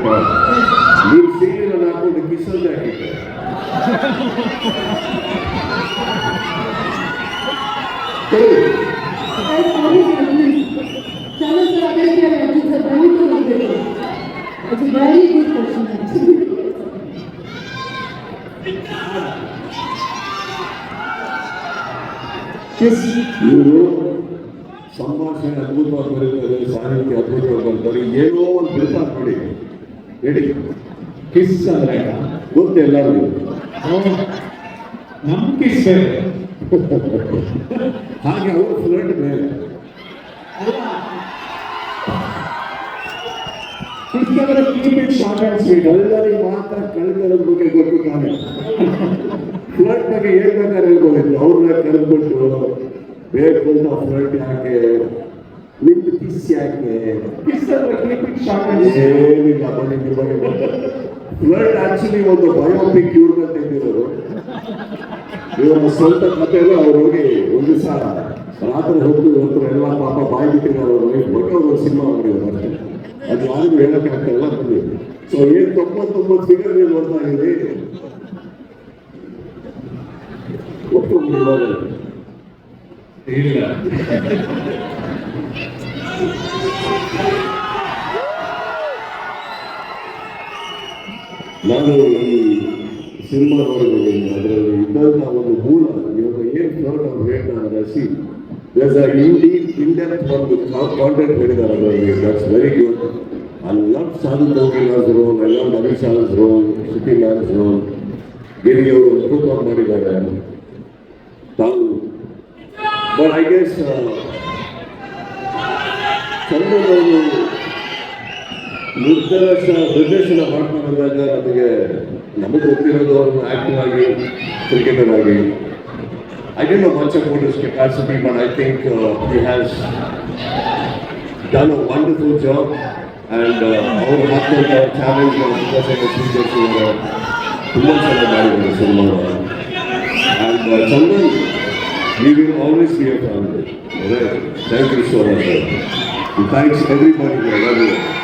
ಕರೆಕ್ಟಾ ನೀವು ಸೀರೆನ ಹಾಕೊಂಡು ಕಿಸಲ್ಲಿ ಹಾಕಿದ್ದೆ ಹೇಳಿ ಚಾನಲ್ ಸರ್ ಅದಕ್ಕೆ ಅಜ್ಜಿ ಸರ್ ದಯವಿಟ್ಟು ಹೋಗಬೇಕು ಅದು ವೆರಿ ಗುಡ್ ಕ್ವಶನ್ ಕಿಸ್ ಇವರು ಸಂಭಾಷಣೆ ಅದ್ಭುತವಾಗಿ ಬರೀತಾರೆ ಸಾಹಿತ್ಯ ಅದ್ಭುತವಾಗಿ ಬರ್ತಾರೆ ಏನೋ ಒಂದು ಬಿಡ್ತಾರೆ ನೋಡಿ ಹೇಳಿ. ಕಿಸ್ ಅಂದ್ರೆ ಗೊತ್ತು ಎಲ್ಲರಿಗೂ? ನಮ್ ಕಿಸ್ ಹಾಗೆ ಅವರು ಫ್ಲಡ್ ಮೇಲೆ ಕಿಸ್ ಅಂದ್ರೆ keep it short and sweet ಎಲ್ಲರಿಗೆ ಮಾತ್ರ ಕಳೆದರ ಬಗ್ಗೆ ಗೊತ್ತು ತಾನೆ. ಫ್ಲಡ್ ಬಗ್ಗೆ ಏನ್ ಬೇಕಾದ್ರೆ ಹೇಳ್ಬೋದಿತ್ತು ಅವ್ರನ್ನ ಕರೆದುಬಿಟ್ಟು ಬೇಕು ಅಂತ ಫ್ಲಡ್ ಯಾಕೆ ವಿತ್ ಯಾಕೆ ಅಂದ್ರೆ ಏನಿಲ್ಲ ಬನ್ನಿ ಬಗ್ಗೆ ಫ್ಲಡ್ ಆಕ್ಚುಲಿ ಒಂದು ಬಯೋಪಿಕ್ ಇವ್ರನ್ನ ತೆಗೆದಿರೋರು ಇವರ ಸ್ವಂತ ಕಥೆಯಲ್ಲಿ ಅವ್ರು ಹೋಗಿ ಒಂದು ದಿವಸ ರಾತ್ರಿ ಹೊತ್ತು ಇವತ್ತು ಎಲ್ಲ ಪಾಪ ಬಾಯಿ ಬಿಟ್ಟಿದ್ದಾರೆ ಅವರು. ಒಟ್ಟು ಅವರು ಸಿನಿಮಾ ಮಾಡಿದ್ರು ಅದು ಯಾರಿಗೂ ಹೇಳಕ್ಕೆ ಆಗ್ತಾಯಿಲ್ಲ ಬನ್ನಿ ಸೊ ಏನ್ ತೊಂಬತ್ತೊಂಬತ್ತು ಫಿಗರ್ ನೀವು ನೋಡ್ತಾ ಇದ್ದೀರಿ? ಇಲ್ಲ. ನಾನು ಈ ಸಿನಿಮಾ ನೋಡಿದ್ದೀನಿ. ಅದರಲ್ಲಿ ಇದ್ದಂಥ ಒಂದು ಮೂಲ ಇವಾಗ ಏನು ಫ್ಲೋಟ್ ಅವ್ರು ಹೇಳ್ತಾರೆ ರಸಿ there's a ಇಂಡಿ ಇಂಡಿಯನ್ ಒಂದು ಕಾಂಟೆಂಟ್ ಹೇಳಿದ್ದಾರೆ ಅದರಲ್ಲಿ. That's very good I love Sadhu ಗೌರಿಲಾಸ್ role I love ಅನಿಶಾಸ್ ರೋಲ್ ಮ್ಯಾನ್ಸ್ ರೋಲ್ ಗಿರಿ ಅವರು ಅದ್ಭುತವಾಗಿ ಮಾಡಿದ್ದಾರೆ. ತಾವು ಬಟ್ ಐ ಗೆಸ್ ನಿರ್ದೇಶ ನಿರ್ದೇಶನ ಮಾಡ್ತಾ ಬಂದಾಗ ನಮಗೆ ನಮಗೆ ಗೊತ್ತಿರೋದು ಅವರು ಆಕ್ಟರ್ ಆಗಿ ಕ್ರಿಕೆಟರ್ ಆಗಿ. I don't know much about his capacity but I think he has done a wonderful job and ಅವರು ಮಾಡ್ತಿರೋ ಚಾಲೆಂಜ್ ತುಂಬ ಚೆನ್ನಾಗಿ ಮಾಡಿದ್ದಾರೆ cinema and Chandan We will always be a family. All right? Thank you so much. And thanks everybody for everyone.